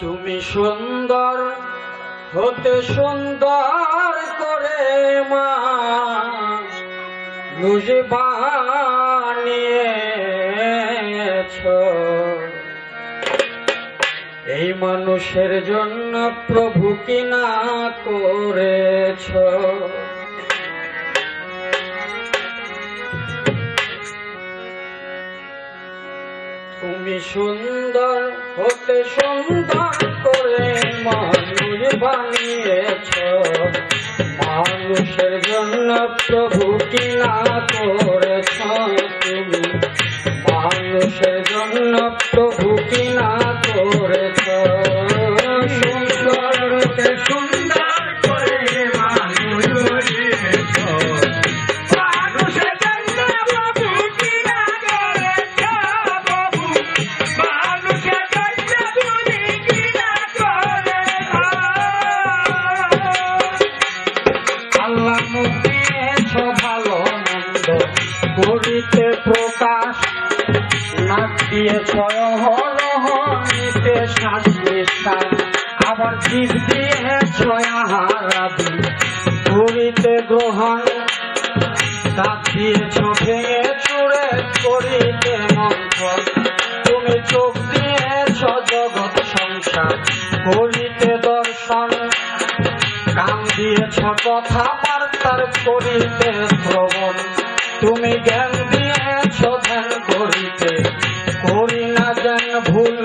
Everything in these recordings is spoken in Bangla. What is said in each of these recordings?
তুমি সুন্দর হতে সুন্দর করে মা বানিয়েছ এই মানুষের জন্য প্রভু কি না করেছ? তুমি সুন্দর, হতে সুন্দর করে মানুষ বানিয়েছ। মানুষের জন্য প্রভু কি না করেছ তুমি। মানুষের জন্য প্রভু কি না করেছ। সুন্দর, হতে সুন্দর করে মানুষ আবার জীব দিয়েছ আহারাদি করিতে গ্রহণ দাঁত দিয়েছ চুড়ে করিতে মন্থন তুমি চোখ দিয়েছ জগৎ সংসার, করিতে দর্শন। কান দিয়েছ কথা বার্তার করিতে শ্রবণ। তুমি জ্ঞান দিয়েছ ধ্যান করিতে, করি না যেন ভুল।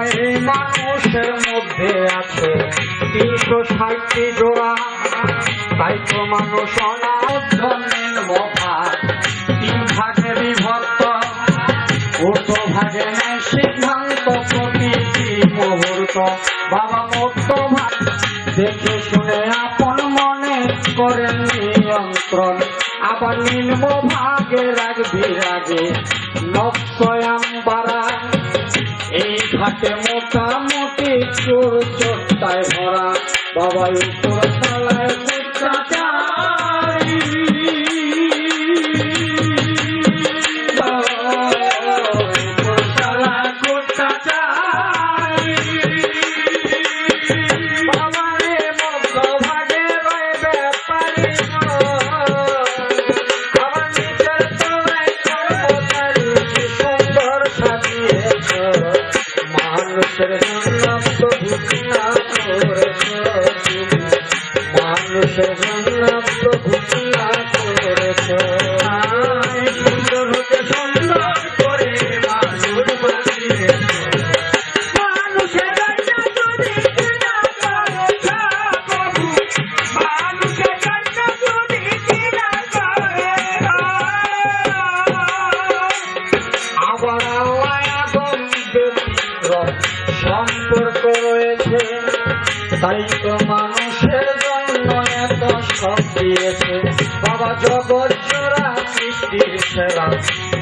বাবা মানুষের মধ্যে আছে তিনশো ষাটটি জোড়া। তাই তো মানুষ অনাধনের মভাগ তিন ভাগে বিভক্ত ঊর্ধ্ব ভাগে নেয় সিদ্ধান্ত প্রতিটি মুহূর্ত। বাবা মধ্য দেখে শুনে আপন মনে করেন নিয়ন্ত্রণ। আবার নিম্ন ভাগে রাখবি রাগে নক্ষয়াম বাড়া এই ঘাটে মোটামুটি চোর চোরটায় ভরা। বাবা উপর তলায়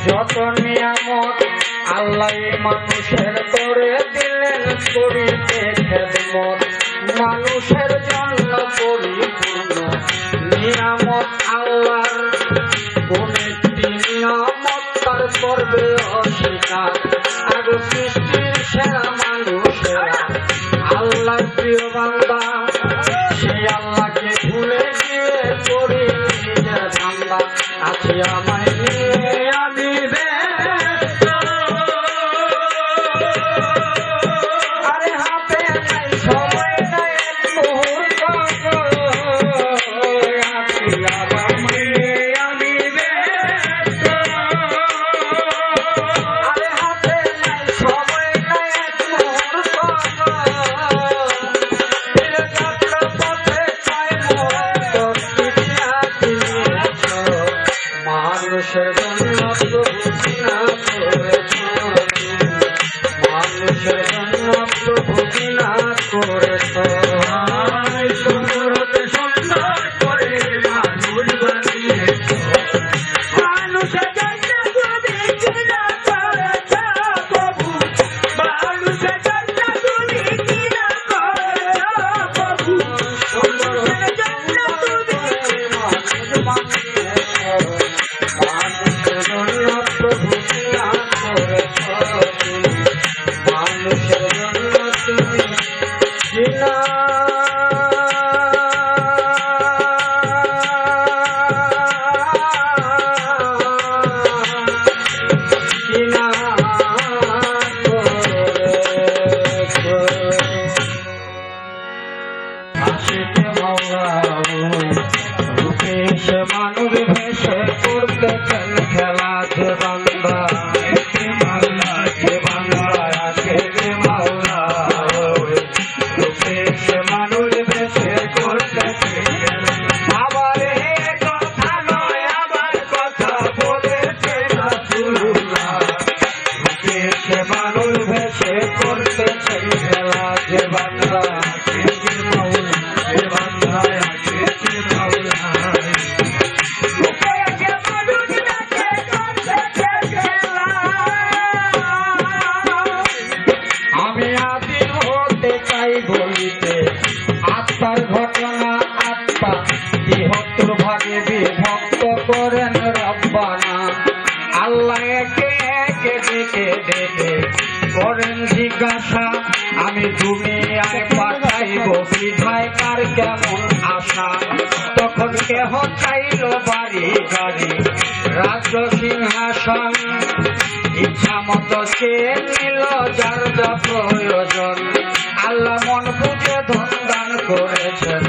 যত নিয়ামত আল্লাহ মানুষের করে দিলেন করিতে খেদমত। মানুষের জন্য পরিপূর্ণ নিয়ামত আল্লাহর কোনটি নিয়ামত তার করবে অস্বীকার। আর সৃষ্টির সেরা মানুষেরা আল্লাহর প্রিয় বান্দা, সেই আল্লাহকে ভুলে গিয়ে করি নিজের ধান্দা আছি গাড়ি রাজ্য সিংহাসন ইচ্ছা মতো সে নিল যার যা প্রয়োজন। আল্লাহ মন বুঝে ধন করেছেন।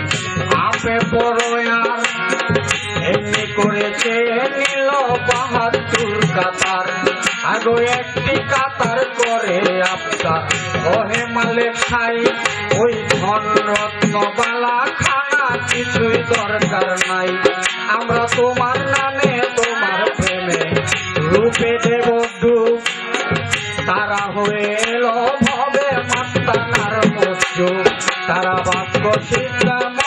আপে পড়য়ার এমনি করেছে নিল বাহাত্তর কাতার। আগো একটি কাতার করে আপনার ওহে মালিক খাই ওই ধন রত্ন বালা খানা কিছুই দরকার নাই। আমরা তোমার Shri Ram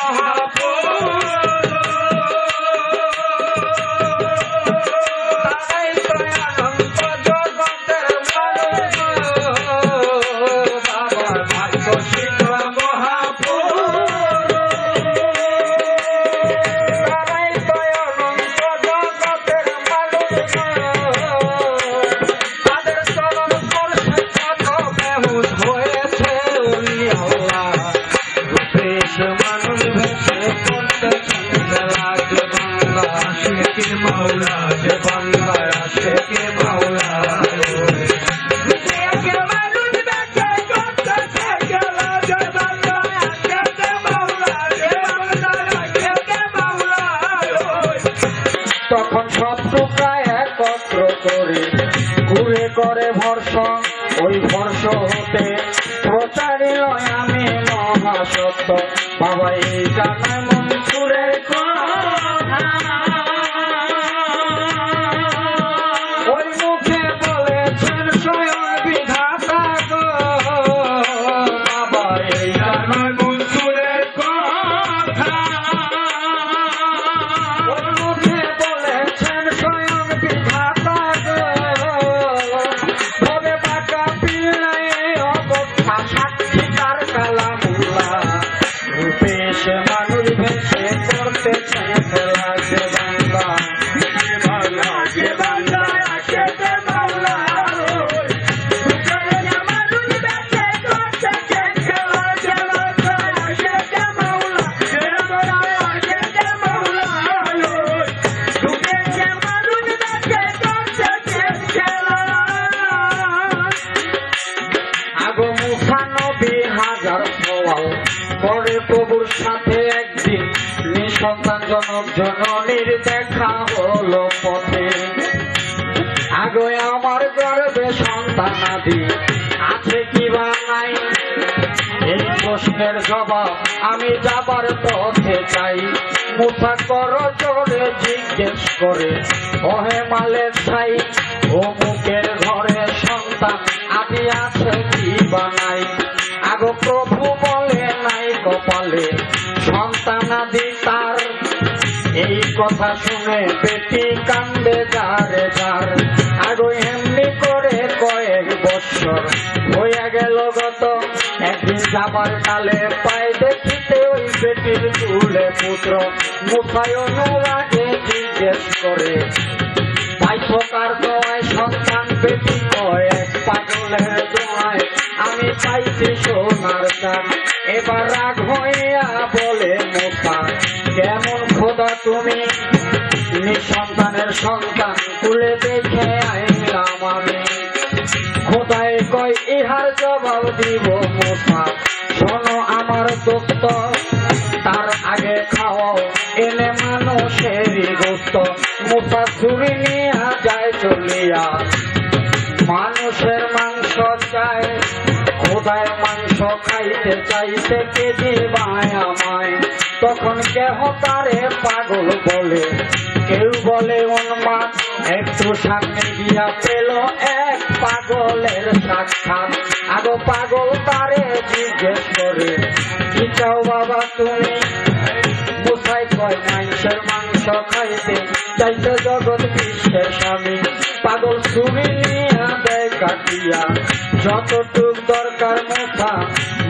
করে ভর্ষ ওই ভর্ষ হতে প্রচারিল আমি মহাসত্য। বাবা এই জানায় সওয়াল পরে প্রভুর সাথে একদিন নিঃসন্তান জনক জননীর দেখা হলো পথে। আগো আমার গর্বে সন্তান আদি। আছে কি বা নাই? এই প্রশ্নের জবাব আমি যাবার পথে চাই। মুসা কর জোরে জিজ্ঞেস করে, ওহে মালে ছাই ও মুখের ঘরে সন্তান আদি আছে কি বা নাই? আগো প্রভু কপালে সন্তান আদি তার, এই কথা শুনে বেটি কান্দে যারে যার। আগো এমনি করে কয়েক বছর হইয়া গেল গত। একদিন যাবার কালে পাই দেখিতে ওই বেটির তুলে পুত্র। মুখায় অনুরাগে জিজ্ঞেস করে, পাইছো কার দোয়ায় সন্তান বেটি? কয়েক পাগলের দোয়ায় আমি পাইছি সোনার চান এবার রাগ হইয়া বলে মুখা, কেমন খোদা তুমি? নিঃসন্তানের সন্তান তুলে দেখে আইলাম আমি। খোদায় কয়, ইহার জবাব দিব মুসা শোনো আমার দোস্ত, তার আগে খাওয়াও এলে মানুষেরই গোস্ত। খোদায় মাংস খাইতে চাইতে কে দিবায় আমায়? তখন কেহ তারে পাগল বলে। কেউ বলে উন্মাদ একটু সামনে গিয়া পেল এক পাগলের সাক্ষাৎ। আগো পাগল তারে জিজ্ঞেস করে, কি চাও বাবা তুমি? মুসাই কয়, মাংসের মাংস খাইতে চাইতে জগৎ বিশ্বের স্বামী। পাগল দেয় কাটিয়া, যতটুক দরকার মুসা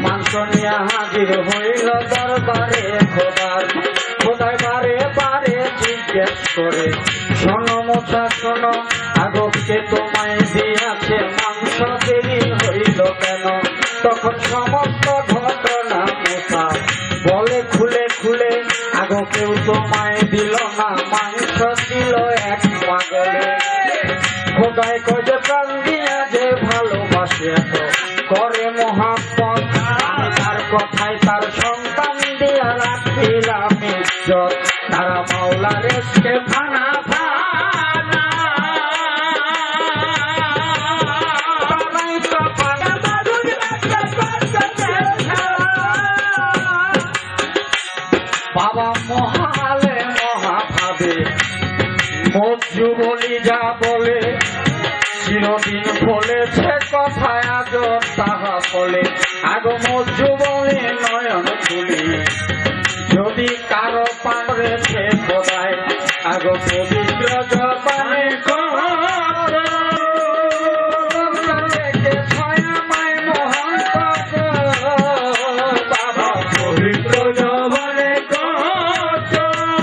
মাংস নিয়া হাজির হইল দরবারে খোদার। খোদায় বারে বারে জিজ্ঞেস করে, শোনো মোছা, শোনো আগকে তোমায় দিয়াছে মাংস দেরি হইল কেন? তখন সমস্ত ঘটনা মোছা। বলে খুলে খুলে আগো কেউ তোমায় দিল না, মাংস দিল এক পাগলে। খোদায় কথায় তার সন্তান দেয়া রাখিলাম ইজ্জত। তারা মাওলার এসকে ফানা চিরদিন বলেছে কথায় আজ তাহা বলে। আগম যুবনে নয়ন তুলি। যদি কারও পারে সে বোধায় আগ পবিত্র জপানে